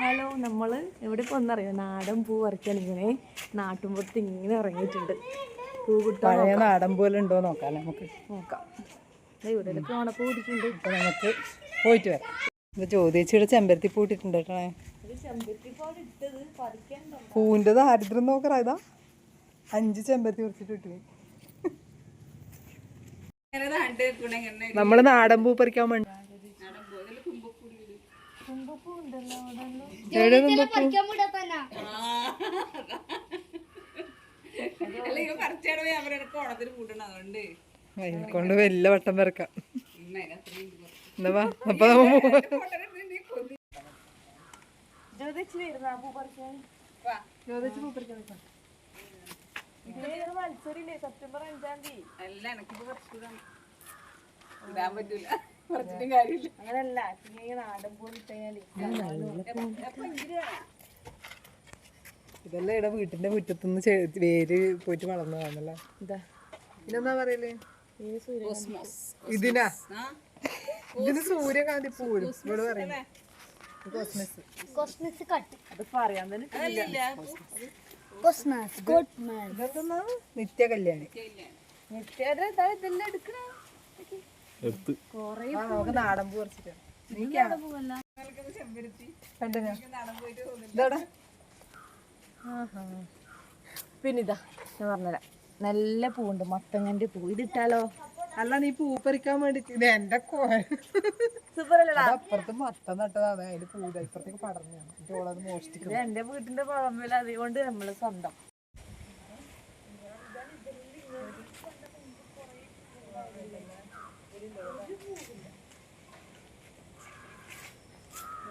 Hello നമ്മൾ ഇവിടെ ഇപ്പോൾ ഒന്നറിയോ നാടൻ പൂ പറിക്കാൻ ഇങ്ങനെ. നാട്ടുമ്പുറത്ത് ഇങ്ങനെ ഇറങ്ങിയിട്ടുണ്ട്. പൂ കിട്ടാൻ പഴയ നാടൻ പോലെ ഉണ്ടോ നോക്കാം നമുക്ക്. നോക്കാം. ദേ ഇവിടെയൊക്കെ ഓണപ്പൂ പിടിച്ചിട്ടുണ്ട് അപ്പൊ നമുക്ക് പോയിട്ട് വരാം. ഇപ്പോൾ ചോദിച്ചിട്ട് ചെമ്പരത്തി പൂട്ടിട്ടുണ്ട് കേട്ടോ ഒരു ചെമ്പരത്തി പൂ ഇട്ടിട്ടുണ്ട് കേട്ടോ പൂവിന്റെ ദാരിദ്ര്യം നോക്കറ ഇതാ. അഞ്ച് ചെമ്പരത്തി കുറിച്ചിട്ട് ഇട്ടു. നമ്മൾ നാടൻ പൂ പറിക്കാൻ വേണ്ടി തുമ്പപ്പൂ ഉണ്ടല്ലോ അവിടെ എവിടെ തുമ്പപ്പൂ അതിനെ കൊണ്ട് വല്ല വട്ടം പിറക്കാം എന്നാ വാ അപ്പൊ മത്സരില്ലേ സെപ്റ്റംബർ അഞ്ചാം തീയതി? അല്ല എനിക്കിപ്പോ പൂ പറിക്കാൻ നിൽക്കാം. ഇതിന് കാര്യമില്ല. അങ്ങനല്ല. പിന്നെ ഈ നാടൻ പൂ ഇതെല്ലാം ഇവിടെ വീട്ടിന്റെ മുറ്റത്തുനിന്ന് വേര് പോയിട്ട് വളർന്നതാണല്ലോ ഇതാ ഇതെന്താ പറയൽ? ഇതിനാ? ഇതിന് സൂര്യകാന്തി പൂരും ഇവിടെ പറയുന്നത് കോസ്മിസ്. അത് പറയാൻ തന്നെ നിത്യ കല്യാണി നിത്യ ഇതാ ഇതെല്ലാം എടുക്കണേ? കൊറേ ആ നമുക്ക് നാടൻ പൂ പറിച്ചിട്ട് നാടൻ പൂവല്ല? കണ്ടോ ഇതോടെ പിന്നെ ഇതാ ഞാൻ പറഞ്ഞുതരാം. നല്ല പൂവുണ്ട് മത്തങ്ങന്റെ പൂ. ഇതിട്ടാലോ അല്ല നീ പൂ പറിക്കാൻ വേണ്ടിട്ട്. ഇത് എന്റെ അപ്പുറത്ത് മത്തം നട്ടതാണ്. അതിന്റെ പൂ ഇപ്പുറത്തേക്ക് പടർന്നു മോഷ്ടിക്കുന്നത് എന്റെ വീട്ടിന്റെ പറമ്പിൽ അതുകൊണ്ട് നമ്മൾ സ്വന്തം.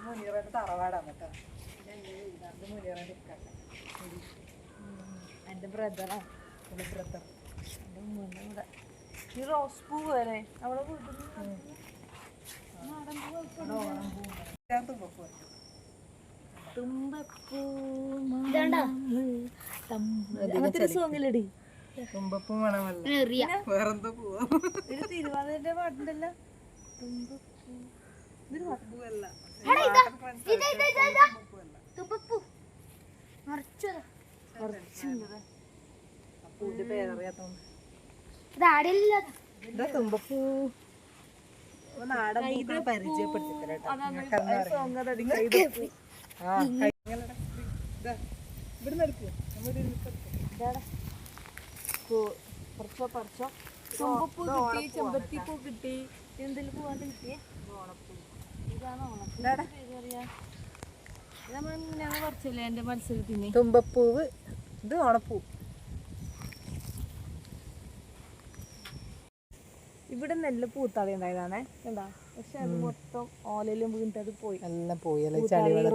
മുനീറയുടെ തറവാടാണ് കേട്ടോ ഇത് മുനീറയുടെ ഇക്കാക്ക. എന്റെ ബ്രദറാണ് ഇത് brother. ഈ റോസ് പൂ വരെ അവിടെ. തുമ്പപ്പൂ അങ്ങനത്തെ ഒരു സോങ്ങിലടി തുമ്പപ്പൂ മണമല്ല വേറെന്തോ പൂവാ. ഒരു തിരുവാതിരന്റെ പാട്ടുണ്ടല്ലോ. തുമ്പപ്പൂ. ഇതൊരു പൂവല്ല കുറച്ചുണ്ട് പൂവിന്റെ പേരറിയാത്തോണ്ട്. തുമ്പപ്പൂ. നാടൻ പൂക്കളെ പരിചയപ്പെടുത്തിത്തരാട്ടോ ഇതാ. ഇവിടുന്ന് എടുക്കൂ. നമ്മുടെ ഇതാടാ. പൂ- പറിച്ചോ. പറിച്ചോ തുമ്പപ്പൂ കിട്ടി ചെമ്പത്തി പൂ കിട്ടി. എന്തെങ്കിലും പൂവാണ്ട് കിട്ടിയേ? ഇതാണ് ഓണപ്പൂ ഞങ്ങൾ പറിച്ചല്ലേ എന്റെ മത്സരത്തിന് തുമ്പപ്പൂവ്. ഇത് ഓണപ്പൂ ഇവിടെ നല്ല പൂത്താളി ഉണ്ടായതാണേ. എന്താ പക്ഷെ അത് മൊത്തം ഓലയിലും വീണിട്ട് അത് പോയി എല്ലാം പോയി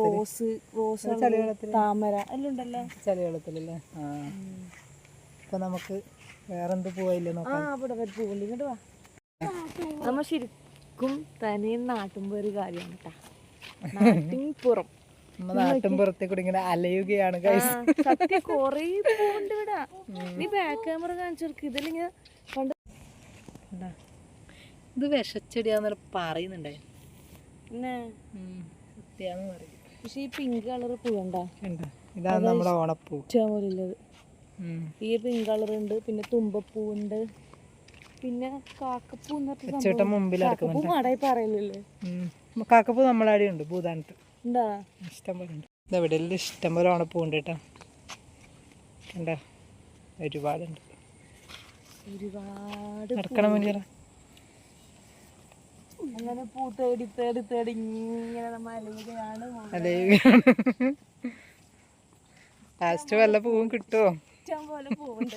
റോസ് റോസ് ചളിവെള്ളത്തിൽ താമര എല്ലാം ഉണ്ടല്ലോ. ചളിവെള്ളത്തിലല്ലേ? ആ. ഇപ്പൊ നമുക്ക് വേറെന്ത് എന്ത് നോക്കാം. അവിടെ പൂവുണ്ട്. ഇങ്ങോട്ട് വാ. നമ്മ ശരിക്കും തനി നാട്ടുമ്പോ ഒരു കാര്യമാണ് കേട്ടാ നാട്ടിൻപുറം നമ്മ നാട്ടും പുറത്തേ കൂടി ഇങ്ങനെ അലയുകയാണ് സത്യം കൊറേ പൂവുണ്ട് ഇവിടെ. നീ ബാക്ക് ക്യാമറ കണ്ട് ഇത് വിഷച്ചെടിയാന്ന് പറയുന്നുണ്ടേ. പിന്നെ സത്യാന്ന് പറയും. പക്ഷെ ഈ പിങ്ക് കളർ പൂവണ്ട? ഇതാണ് നമ്മുടെ ഓണപ്പൂ. പോലുള്ളത് ഉം. ഈ പിങ്ക് കളർ ഉണ്ട് പിന്നെ തുമ്പപ്പൂ ഉണ്ട് പിന്നെ കാക്കപ്പൂ ചേട്ടൻ മുമ്പിൽ കാക്കപ്പൂ മടയി പറയലല്ലേ. കാക്കപ്പൂ നമ്മളാടെ ഉണ്ട് ഭൂതാനത്ത്. എന്താ ഇഷ്ടം പോലെ ഉണ്ട്. ഇതെവിടെ ഇഷ്ടം പോലെ ഉണ്ട് കേട്ടോ. കണ്ടോ? ഒരുപാടുണ്ട്. ഒരുപാട് നടക്കണം മുന്നേറ അങ്ങനെ പൂ തേടി തേടി തേടി ഇങ്ങനെ നമ്മ അലയുകയാണ് അലയുകയാണ്. ലാസ്റ്റ് വല്ല പൂവും കിട്ടുമോ ഇഷ്ടം പോലെ പൂവുണ്ട്.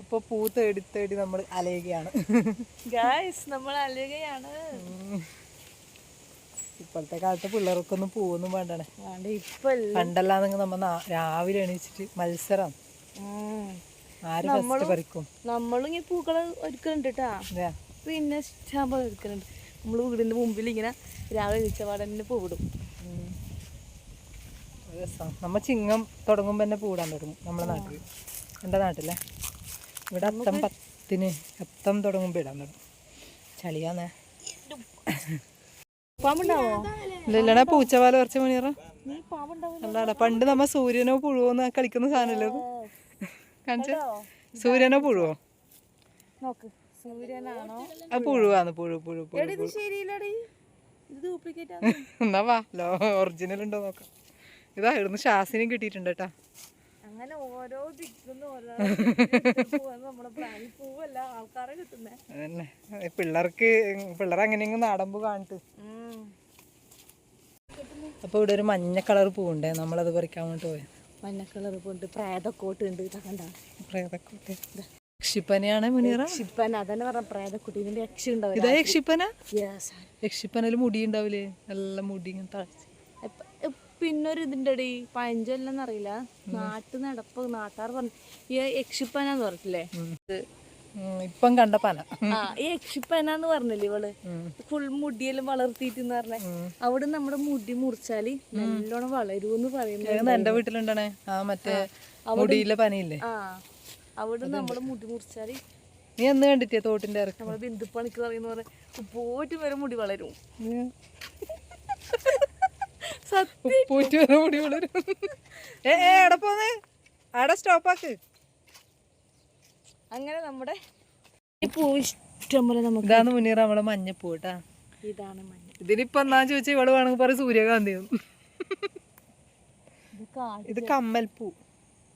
ഇപ്പൊ പൂ തേടി തേടി നമ്മൾ അലയുകയാണ്. ഗായ്സ് നമ്മൾ അലയുകയാണ്. ഇപ്പോഴത്തെ കാലത്ത് പിള്ളേർക്കൊന്നും പൂവൊന്നും വേണ്ടണേ. വേണ്ട ഇപ്പൊ പണ്ടല്ലാന്നെങ്കിൽ നമ്മ രാവിലെ എണീച്ചിട്ട് മത്സരം. ആര് ഫസ്റ്റ് പറിക്കും? നമ്മളും ഈ പൂക്കൾ ഒരുക്കലുണ്ട് കേട്ടാ പിന്നെ ഇഷ്ടം പോലെ ഒരുക്കലുണ്ട് നമ്മൾ വീടിന്റെ മുമ്പിൽ ഇങ്ങനെ രാവിലെ എണീച്ച പാടന്നെ പൂവിടും. നമ്മ ചിങ്ങം തുടങ്ങുമ്പോ തന്നെ പൂടാൻ തുടങ്ങും നമ്മളെ നാട്ടിൽ എന്റെ നാട്ടിലെ. ഇവിടെ അത്തം പത്തിന് അത്തം തുടങ്ങുമ്പോ ഇടാൻ തുടങ്ങും. ചളിയാന്നേ. പാമ്പുണ്ടാവോ? പൂച്ച പാല കുറച്ച് മണിയറ അല്ലാടാ പണ്ട് നമ്മ സൂര്യനോ പുഴുവോന്ന് കളിക്കുന്ന സാധനമല്ലേ അത്? കാണിച്ച. സൂര്യനോ പുഴുവോ? ആ പുഴുവാന്ന് പുഴു പുഴു പുഴു എന്നാ വാ ലോ ഒറിജിനൽ ഉണ്ടോ നോക്കാം. ഇതാ ഇവിടുന്ന് ശ്വാസിനും കിട്ടിയിട്ടുണ്ട് കേട്ടാ. അങ്ങനെ ഓരോ തന്നെ പിള്ളേർക്ക് പിള്ളേർ അങ്ങനെയെങ്കിലും നാടമ്പൂ കാണിട്ട്. അപ്പൊ ഇവിടെ ഒരു മഞ്ഞ കളർ പൂവുണ്ടേ നമ്മളത് പറിക്കാൻ വേണ്ടി പോയത് മഞ്ഞ കളർ പൂണ്ട് പ്രേതക്കോട്ട് ഉണ്ട് കണ്ട. പ്രേതക്കോട്ട്. യക്ഷിപ്പനയാണ് മുനീറ? യക്ഷിപ്പന അതന്നെ പറഞ്ഞ പ്രേതക്കുട്ടി ഇതിന്റെ യക്ഷി ഉണ്ടാവില്ല ഇതാ യക്ഷിപ്പന? യക്ഷിപ്പനയിൽ മുടി ഉണ്ടാവില്ലേ നല്ല മുടി ഇങ്ങനെ താഴ്ച പിന്നൊരു ഇതിന്റെ അടി പഴഞ്ചൊല്ലെന്ന് അറിയില്ല നാട്ടു നടപ്പ് നാട്ടാർ പറഞ്ഞു. ഈ യക്ഷിപ്പനാന്ന് പറഞ്ഞില്ലേ ഇപ്പം കണ്ട പന. ആ ഈ യക്ഷിപ്പനാന്ന് പറഞ്ഞില്ലേ ഇവൾ? ഫുൾ മുടിയെല്ലാം വളർത്തിയിട്ട് പറഞ്ഞ. അവിടെ നമ്മുടെ മുടി മുറിച്ചാൽ നല്ലോണം വളരൂന്ന് പറയുന്നത് എന്റെ വീട്ടിലുണ്ടേ ആ മറ്റേ മുടിയിലെ പനിയില്ലേ? അവിടെ നമ്മുടെ മുടി മുറിച്ചാൽ നീ എന്ന് കണ്ടിട്ടേ തോട്ടിന്റെ ഇറക്കം? നമ്മളെ ബിന്ദുപ്പണിക്ക് പറയുന്ന പോലെ പോയിട്ട് വരെ മുടി വളരും. ഉപ്പൂറ്റി വരെ മുടി വളരും. ഏ ഏ, എവിടെ പോന്നേ? അവിടെ സ്റ്റോപ്പാക്ക്. അങ്ങനെ നമ്മുടെ ഈ പൂ ഇഷ്ടം പോലെ നമുക്ക് ഇതാണ് മുന്നേറ നമ്മളെ മഞ്ഞപ്പൂ കേട്ടാ ഇതാണ് മഞ്ഞ. ഇതിനിപ്പോ എന്നാ ചോദിച്ചാ ഇവൾ വേണമെങ്കിൽ പറയും സൂര്യകാന്തി ഇത് കമ്മൽപ്പൂ.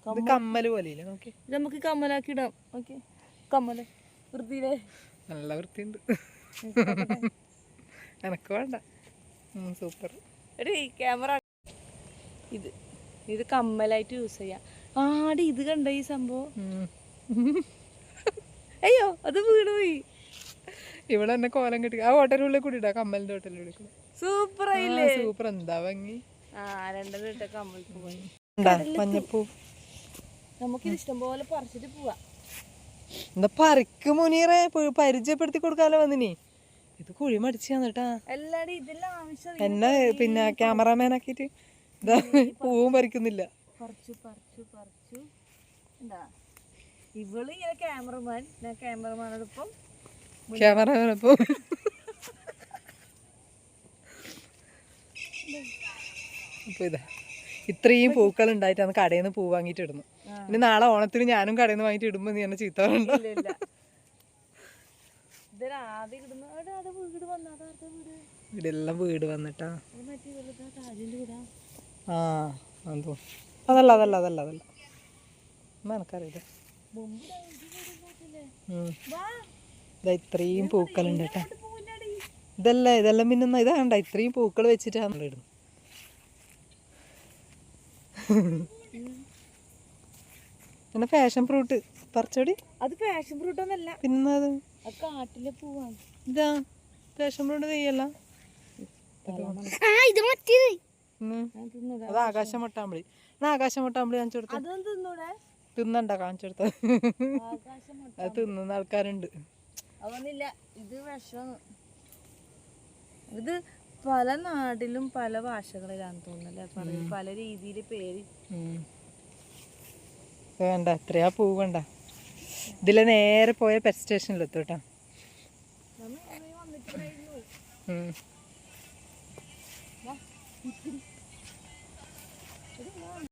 ഇത് കമ്മൽ പോലെ നോക്കി. ഇത് നമുക്ക് കമ്മലാക്കി ഇടാം. ഓക്കെ കമ്മൽ. വൃത്തിയിലെ. നല്ല വൃത്തിയുണ്ട്. എനക്ക് വേണ്ട. സൂപ്പർ. എടി ക്യാമറ ഇത് ഇത് കമ്മലായിട്ട് യൂസ് ചെയ്യാം. ആടി ഇത് കണ്ട ഈ സംഭവം? അയ്യോ അത് വീണ് പോയി. ഇവിടെ തന്നെ കോലം കെട്ടി ആ ഹോട്ടലുള്ളിൽ കൂടി ഇടാ കമ്മലിന്റെ ഹോട്ടലിൽ കൂടി. സൂപ്പർ സൂപ്പർ എന്താ ഭംഗി? ആ രണ്ടെണ്ണം ഇട്ട കമ്മൽക്ക് പോയി. ഉണ്ടാ മഞ്ഞപ്പൂ. നമുക്കിത് ഇഷ്ടം പോലെ പറിച്ചിട്ട് പോവാ. എന്താ പറിക്ക് മുനീറെ പരിചയപ്പെടുത്തി കൊടുക്കാലോ വന്നിനി? ഇത് കുഴി മടിച്ചു തന്നിട്ടാ എന്നെ പിന്നെ ക്യാമറാമാൻ ആക്കിട്ട് ഇതാ പൂവും പറിക്കുന്നില്ല. ഇവൾ ഇങ്ങനെ ക്യാമറമാൻ ഞാൻ ക്യാമറമാനോടൊപ്പം ക്യാമറാമാൻ അപ്പൊ അപ്പൊ ഇതാ. ഇത്രയും പൂക്കൾ ഉണ്ടായിട്ടാണ് കടയിൽ നിന്ന് പൂ വാങ്ങിട്ട് ഇടുന്നു. ഇനി നാളെ ഓണത്തിന് ഞാനും കടയിൽ നിന്ന് വാങ്ങിയിട്ട് ഇടുമ്പോ നീ എന്നെ ചീത്ത പറയണ്ട ഇല്ല ഇല്ല ഇതിന് ആദ്യം ഇടുന്ന അവിടെ അവിടെ വീട് വന്ന അതാർത്ത വീട് ഇവിടെ എല്ലാം വീട് വന്നിട്ടാ. ആ അതോ അതല്ല അതല്ല അതല്ല അതല്ല. എനക്കറിയില്ല. ഇത് ഇത്രയും പൂക്കളുണ്ട് കേട്ടാ. ഇതല്ല ഇതെല്ലാം പിന്നെ ഇതാ ഇതാണ്ട ഇത്രയും പൂക്കൾ വെച്ചിട്ടാണ് നമ്മൾ ഇടുന്നത്. പിന്നെ ഫാഷൻ ഫ്രൂട്ട് പറിച്ചോടി. അത് ഫാഷൻ ഫ്രൂട്ട് ഒന്നല്ല. പിന്നെ അത്? അത് കാട്ടിലെ പൂവാണ്. ഇതാ. ഫാഷൻ ഫ്രൂട്ട് തെയ്യല്ല ഇത് മറ്റേത് അത് ആകാശം മുട്ടാമ്പളി ആകാശം മുട്ടാമ്പളി കാണിച്ചു കൊടുത്ത. തിന്നണ്ട കാണിച്ചു കൊടുത്ത. അത് തിന്നുന്ന ആൾക്കാരുണ്ട്. അതൊന്നില്ല ഇത് വിഷം ഇത് പല നാട്ടിലും പല ഭാഷകളിലാണ് തോന്നുന്നത് പറയും. പല രീതിയിൽ പേര്. വേണ്ട എത്രയാ പൂ വേണ്ട. ഇതിലെ നേരെ പോയ പെറ്റ് സ്റ്റേഷനിലെത്തും കേട്ടോ. നമ്മ Thank you.